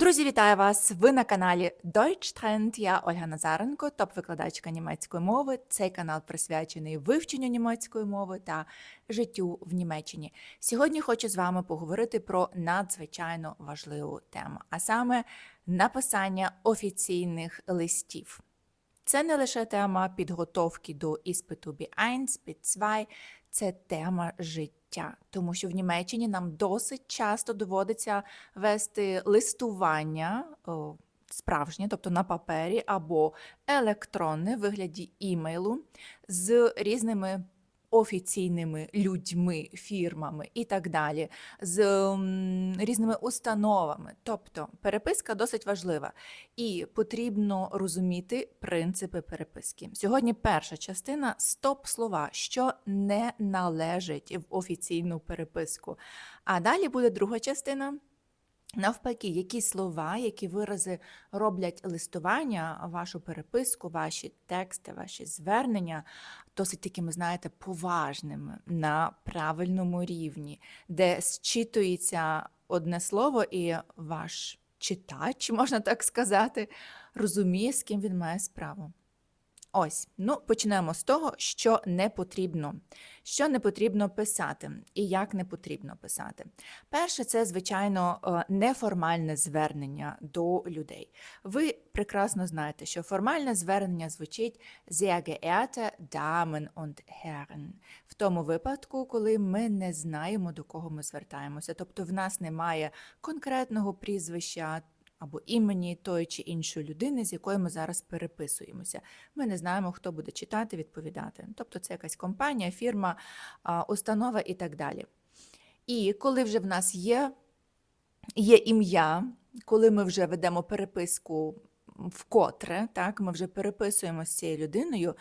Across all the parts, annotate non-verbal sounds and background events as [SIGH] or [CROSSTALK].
Друзі, вітаю вас! Ви на каналі Deutsch Trend. Я Ольга Назаренко, топ-викладачка німецької мови. Цей канал присвячений вивченню німецької мови та життю в Німеччині. Сьогодні хочу з вами поговорити про надзвичайно важливу тему, а саме написання офіційних листів. Це не лише тема підготовки до іспиту B1, B2, це тема життя, тому що в Німеччині нам досить часто доводиться вести листування справжнє, тобто на папері або електронне в вигляді імейлу з різними офіційними людьми, фірмами і так далі, з різними установами. Тобто переписка досить важлива і потрібно розуміти принципи переписки. Сьогодні перша частина стоп-слова, що не належить в офіційну переписку. А далі буде друга частина. Навпаки, які слова, які вирази роблять листування, вашу переписку, ваші тексти, ваші звернення досить такими, знаєте, поважними на правильному рівні, де зчитується одне слово, і ваш читач, [LAUGHS] можна так сказати, розуміє, з ким він має справу. Ось, ну почнемо з того, що не потрібно. Що не потрібно писати і як не потрібно писати. Перше, це, звичайно, е, неформальне звернення до людей. Ви прекрасно знаєте, що формальне звернення звучить «Sehr geehrte Damen und Herren» в тому випадку, коли ми не знаємо, до кого ми звертаємося. Тобто в нас немає конкретного прізвища або імені тої чи іншої людини, з якою ми зараз переписуємося. Ми не знаємо, хто буде читати, відповідати. Тобто це якась компанія, фірма, установа і так далі. І коли вже в нас є, є ім'я, коли ми вже ведемо переписку вкотре, так, ми вже переписуємо з цією людиною.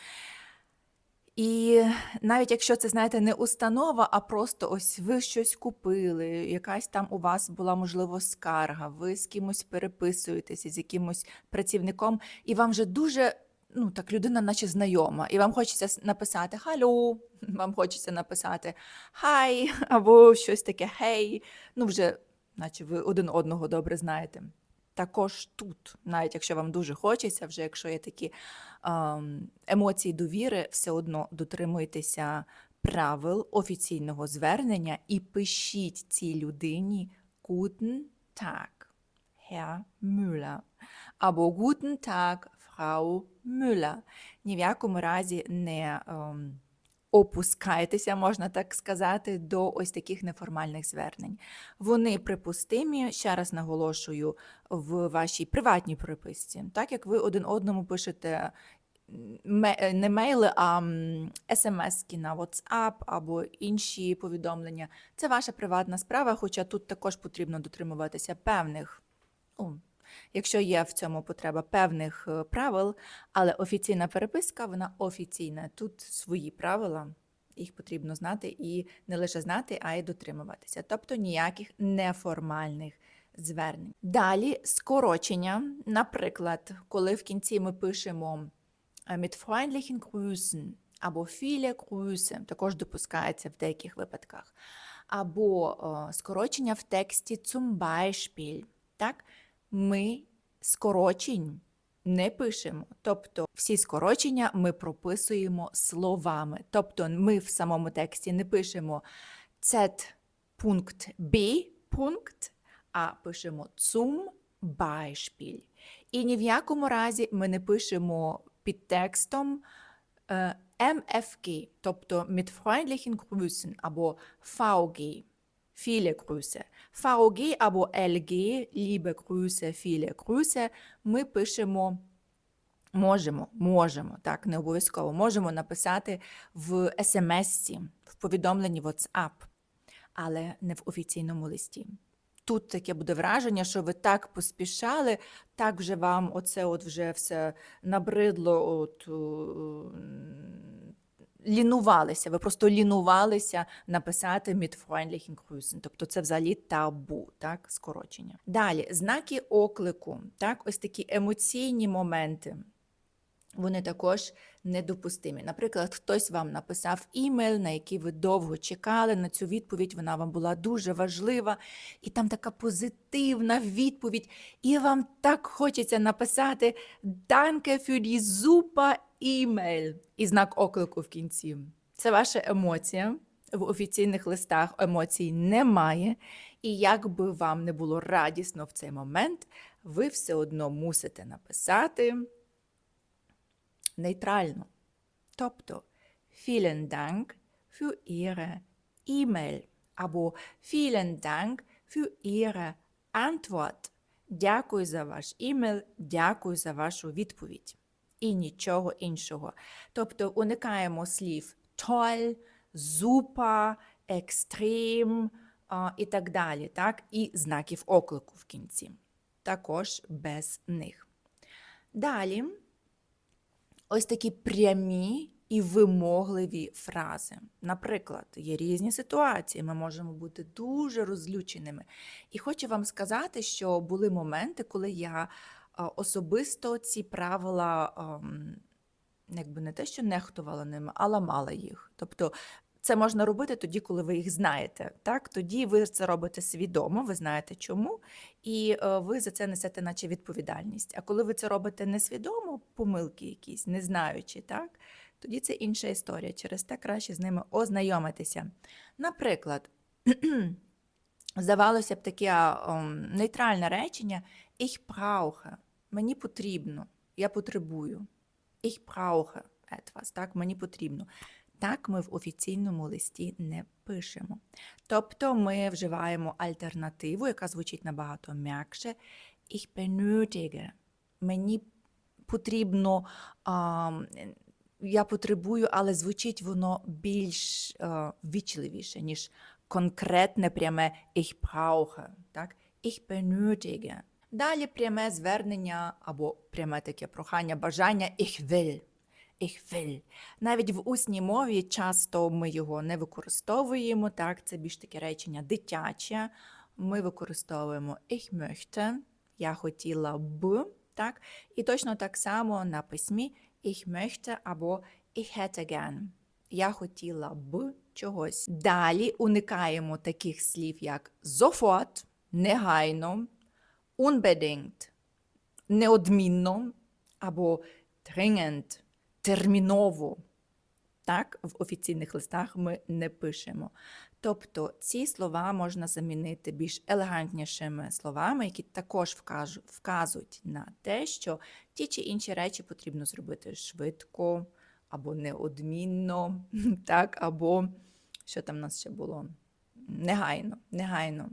І навіть якщо це, знаєте, не установа, а просто ось ви щось купили, якась там у вас була, можливо, скарга, ви з кимось переписуєтеся, з якимось працівником, і вам вже дуже, ну так, людина, наче знайома, і вам хочеться написати «Халло», [LAUGHS] вам хочеться написати «Хай» [LAUGHS] або щось таке «Хей», ну вже, наче ви один одного добре знаєте. Також тут, навіть якщо вам дуже хочеться, вже якщо є такі ем, емоції довіри, все одно дотримуйтеся правил офіційного звернення і пишіть цій людині Guten Tag, Herr Müller або Guten Tag, Frau Müller. Ні в якому разі не ем, опускайтеся, можна так сказати, до ось таких неформальних звернень. Вони припустимі, ще раз наголошую, в вашій приватній переписці, так як ви один одному пишете е, не мейли, а смс на WhatsApp або інші повідомлення. Це ваша приватна справа, хоча тут також потрібно дотримуватися певних, ну, якщо є в цьому потреба, певних е, правил, але офіційна переписка, вона офіційна. Тут свої правила. Їх потрібно знати і не лише знати, а й дотримуватися. Тобто ніяких неформальних звернень. Далі скорочення. Наприклад, коли в кінці ми пишемо е, mit freundlichen Grüßen або viele Grüße, також допускається в деяких випадках. Або е, скорочення в тексті zum Beispiel. Так? Ми скорочень не пишемо. Тобто всі скорочення ми прописуємо словами. Тобто ми в самому тексті не пишемо Z пункт B пункт, а пишемо Beispiel. І ні в якому разі ми не пишемо під текстом е, MFG, тобто mit freundlichen Grüßen або VG. Viele Grüße. VG або LG, liebe Grüße, viele Grüße, ми пишемо можемо, можемо, так, не обов'язково, можемо написати в смс, в повідомленні WhatsApp, але не в офіційному листі. Тут таке буде враження, що ви так поспішали, так вже вам оце от вже все набридло, от, лінувалися, ви просто лінувалися написати mit freundlichen Grüßen. Тобто це взагалі табу, так, скорочення. Далі, знаки оклику, так, ось такі емоційні моменти. вони також недопустимі. Наприклад, хтось вам написав імейл, на який ви довго чекали на цю відповідь, вона вам була дуже важлива, і там така позитивна відповідь, і вам так хочеться написати Danke für die super email і знак оклику в кінці. Це ваша емоція. В офіційних листах емоцій немає, і як би вам не було радісно в цей момент, ви все одно мусите написати нейтрально. Тобто vielen Dank für Ihre E-Mail або vielen Dank für Ihre Antwort. Дякую за ваш імейл, дякую за вашу відповідь. І нічого іншого. Тобто уникаємо слів toll, super, extrem а, і так далі, так? і знаків оклику в кінці. Також без них. Далі ось такі прямі і вимогливі фрази. Наприклад, є різні ситуації, ми можемо бути дуже розлюченими. І хочу вам сказати, що були моменти, коли я особисто ці правила, якби не те, що нехтувала ними, а ламала їх. Тобто це можна робити тоді, коли ви їх знаєте. Так? Тоді ви це робите свідомо, ви знаєте чому, і е, ви за це несете наче відповідальність. А коли ви це робите несвідомо, помилки якісь, не знаючи, так? тоді це інша історія. Через те краще з ними ознайомитися. Наприклад, [CLEARS THROAT] здавалося б таке нейтральне речення Ich brauche. Мені потрібно, я потребую. Ich brauche etwas, так, мені потрібно. Так ми в офіційному листі не пишемо. Тобто ми вживаємо альтернативу, яка звучить набагато м'якше. Ich benötige. Мені потрібно, а, я потребую, але звучить воно більш а, вічливіше, ніж конкретне пряме ich brauche. Так? Ich benötige. Далі пряме звернення або пряме таке прохання, бажання ich will. Ich will. Навіть в усній мові часто ми його не використовуємо. Так, це більш таке речення дитяче. Ми використовуємо ich möchte, я хотіла б. Так? І точно так само на письмі ich möchte або ich hätte gern. Я хотіла б чогось. Далі уникаємо таких слів, як sofort, негайно, unbedingt, неодмінно або dringend, терміново. Так, в офіційних листах ми не пишемо. Тобто ці слова можна замінити більш елегантнішими словами, які також вказують на те, що ті чи інші речі потрібно зробити швидко або неодмінно, [LAUGHS] так, або що там у нас ще було? Негайно, негайно.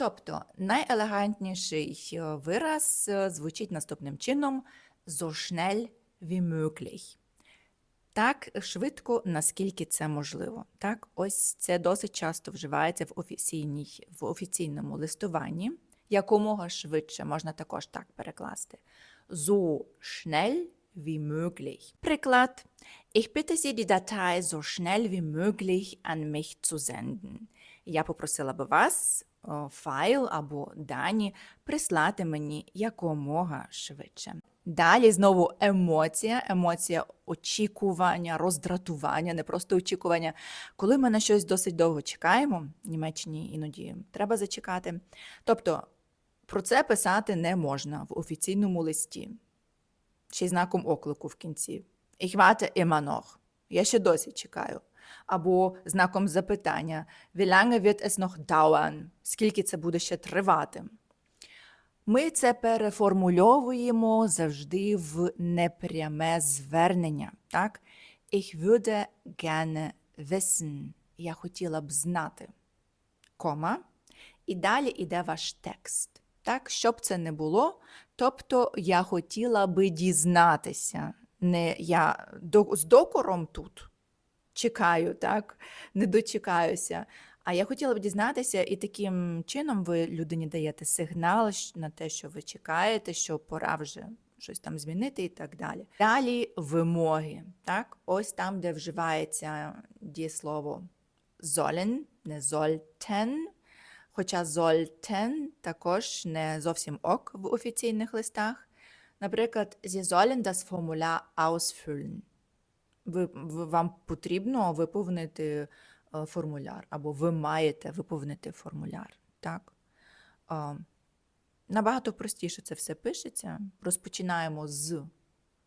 Тобто найелегантніший е, вираз е, звучить наступним чином: so schnell wie möglich. Так швидко, наскільки це можливо. Так, ось це досить часто вживається в, офіційній, в офіційному листуванні. Якомога швидше можна також так перекласти. So schnell wie. Приклад. Ich bitte Sie, die Datei so schnell wie möglich an mich zu senden. Я попросила би вас о, файл або дані прислати мені якомога швидше. Далі знову емоція, емоція очікування, роздратування, не просто очікування. Коли ми на щось досить довго чекаємо, в Німеччині іноді треба зачекати. Тобто про це писати не можна в офіційному листі, й знаком оклику в кінці. Ich warte immer. Я ще досі чекаю. Або знаком запитання Wie lange es noch dauern? Скільки це буде ще тривати? Ми це переформульовуємо завжди в непряме звернення. Так? Ich würde gerne wissen. Я хотіла б знати. Кома. І далі йде ваш текст. Так, щоб це не було. Тобто я хотіла би дізнатися. Не я з докором тут чекаю, так, не дочекаюся. А я хотіла б дізнатися, і таким чином ви людині даєте сигнал на те, що ви чекаєте, що пора вже щось там змінити і так далі. Далі вимоги. Так? Ось там, де вживається дієслово sollen, не sollten, хоча sollten також не зовсім ок в офіційних листах. Наприклад, Sie sollen das Formular ausfüllen. Ви, вам потрібно виповнити е, формуляр, або ви маєте виповнити формуляр. Так? Набагато простіше це все пишеться. Розпочинаємо з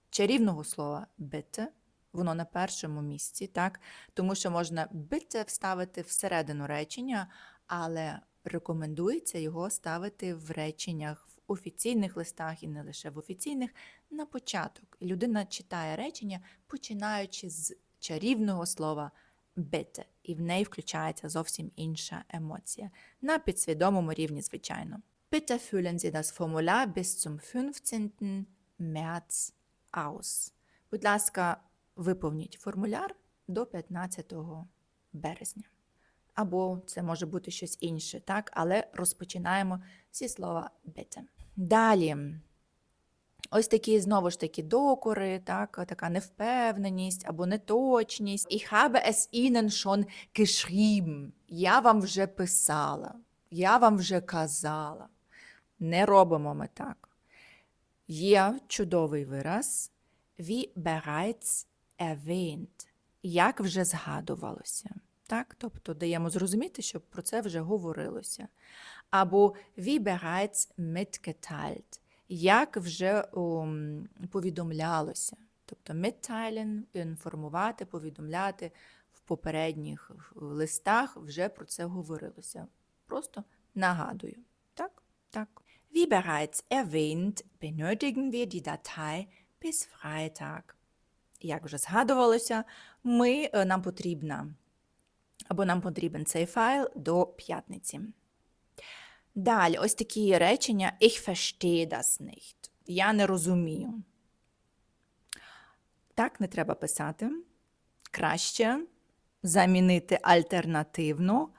чарівного слова bitte. Воно на першому місці, так? тому що можна bitte вставити всередину речення, але рекомендується його ставити в реченнях офіційних листах і не лише в офіційних на початок. Людина читає речення, починаючи з чарівного слова bitte, і в неї включається зовсім інша емоція. На підсвідомому рівні, звичайно. Bitte füllen Sie das Formular bis zum 15. März aus. Будь ласка, виповніть формуляр до 15 березня. Або це може бути щось інше, так? але розпочинаємо зі слова bitte. Далі. Ось такі знову ж таки докори, так, така невпевненість або неточність. Ich habe es Ihnen schon geschrieben. Я вам вже писала, я вам вже казала. Не робимо ми так. Є чудовий вираз wie bereits erwähnt, як вже згадувалося. Так? Тобто даємо зрозуміти, що про це вже говорилося. Або wie bereits mitgeteilt, як вже ом, повідомлялося. Тобто mitteilen – інформувати, повідомляти в попередніх листах вже про це говорилося. Просто нагадую. Так? Так. Wie bereits erwähnt, benötigen wir die Datei bis Freitag. Як вже згадувалося, ми, е, нам потрібна або нам потрібен цей файл до п'ятниці. Далі, ось такі речення Ich verstehe das nicht. Я не розумію. Так не треба писати. Краще замінити альтернативно.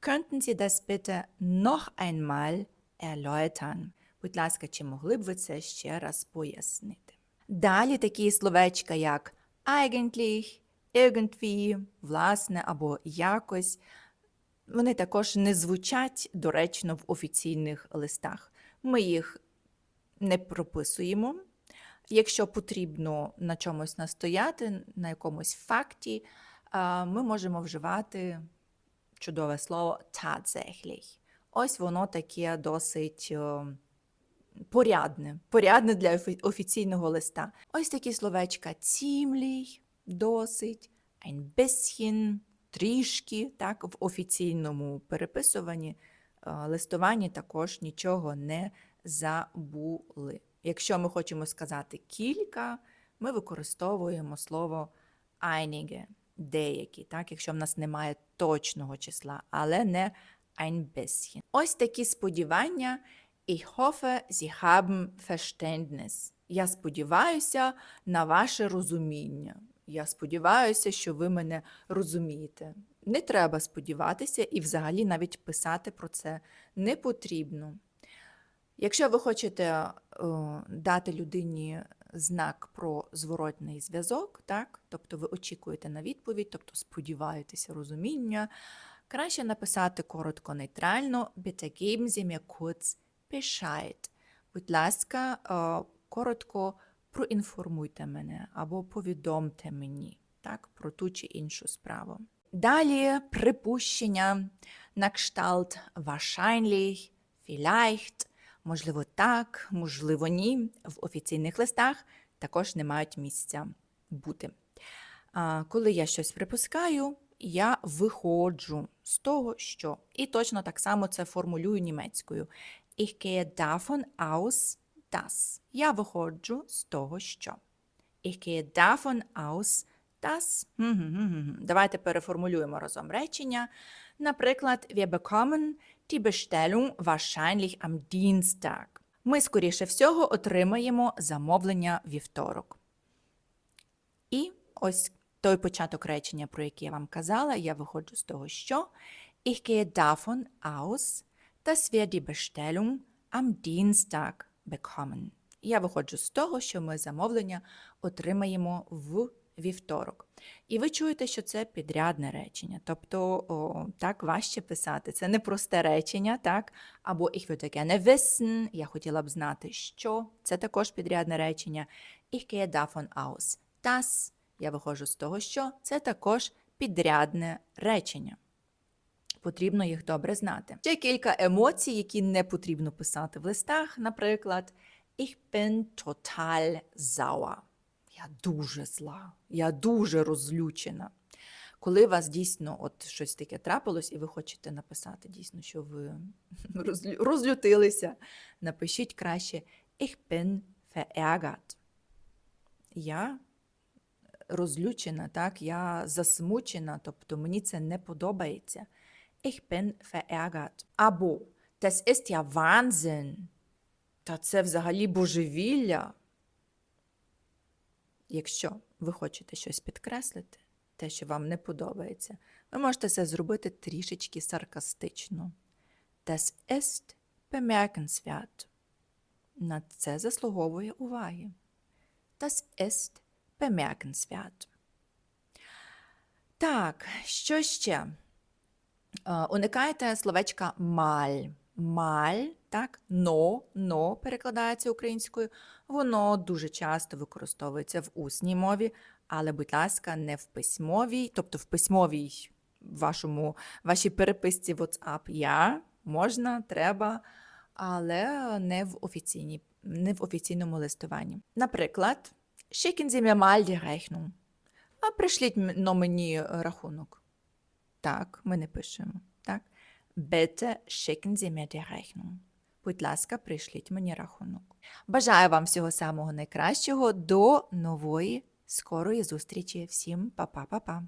Könnten Sie das bitte noch einmal erläutern? Будь ласка, чи могли б ви це ще раз пояснити? Далі такі словечка, як eigentlich, irgendwie, власне або якось. Вони також не звучать доречно в офіційних листах. Ми їх не прописуємо. Якщо потрібно на чомусь настояти, на якомусь факті, ми можемо вживати чудове слово tatsächlich. Ось воно таке досить порядне, порядне для офіційного листа. Ось такі словечка ziemlich, досить, ein bisschen, трішки, так, в офіційному переписуванні, е, листуванні також нічого не забули. Якщо ми хочемо сказати кілька, ми використовуємо слово einige, деякі, так, якщо в нас немає точного числа, але не ein bisschen. Ось такі сподівання. Ich hoffe, Sie haben Verständnis. Я сподіваюся на ваше розуміння. Я сподіваюся, що ви мене розумієте. Не треба сподіватися і взагалі навіть писати про це не потрібно. Якщо ви хочете е, дати людині знак про зворотний зв'язок, так, тобто ви очікуєте на відповідь, тобто сподіваєтеся розуміння, краще написати коротко нейтрально Bitte kurz Bescheid. Будь ласка, е, коротко проінформуйте мене або повідомте мені так, про ту чи іншу справу. Далі припущення на кшталт wahrscheinlich, vielleicht, можливо так, можливо ні. В офіційних листах також не мають місця бути. Коли я щось припускаю, я виходжу з того, що. І точно так само це формулюю німецькою. Ich gehe davon aus, dass. Я виходжу з того, що. Ich gehe davon aus, dass. Давайте переформулюємо разом речення. Наприклад, wir bekommen die Bestellung wahrscheinlich am Dienstag. Ми, скоріше всього, отримаємо замовлення вівторок. І ось той початок речення, про який я вам казала, я виходжу з того, що Ich gehe davon aus, dass wir die Bestellung am Dienstag bekommen. Я виходжу з того, що ми замовлення отримаємо в вівторок. І ви чуєте, що це підрядне речення. Тобто о, так важче писати. Це не просте речення, так? Або ich würde gerne wissen, я хотіла б знати, що. Це також підрядне речення. Ich gehe davon aus, dass, я виходжу з того, що це також підрядне речення. Потрібно їх добре знати. Ще кілька емоцій, які не потрібно писати в листах. Наприклад, ich bin total sauer. Я дуже зла, я дуже розлючена. Коли у вас дійсно от щось таке трапилось, і ви хочете написати дійсно, що ви [LAUGHS] розлю- розлютилися, напишіть краще Ich bin verärgert. Я розлючена, так, я засмучена, тобто мені це не подобається. Ich bin verärgert. Або Das ist ja Wahnsinn. Та це взагалі божевілля. Якщо ви хочете щось підкреслити, те, що вам не подобається, ви можете це зробити трішечки саркастично. Das ist bemerkenswert. На це заслуговує уваги. Das ist bemerkenswert. Так, що ще? Е, Уникайте словечка маль. Маль, так, но, но перекладається українською. Воно дуже часто використовується в усній мові, але, будь ласка, не в письмовій, тобто в письмовій вашому, вашій переписці WhatsApp я можна, треба, але не в офіційній, не в офіційному листуванні. Наприклад, schicken Sie mir mal die Rechnung. А пришліть но мені рахунок. Так, ми не пишемо. Так. Bitte schicken Sie mir die Rechnung. Будь ласка, прийшліть мені рахунок. Бажаю вам всього самого найкращого до нової скорої зустрічі. Всім па-па-па-па.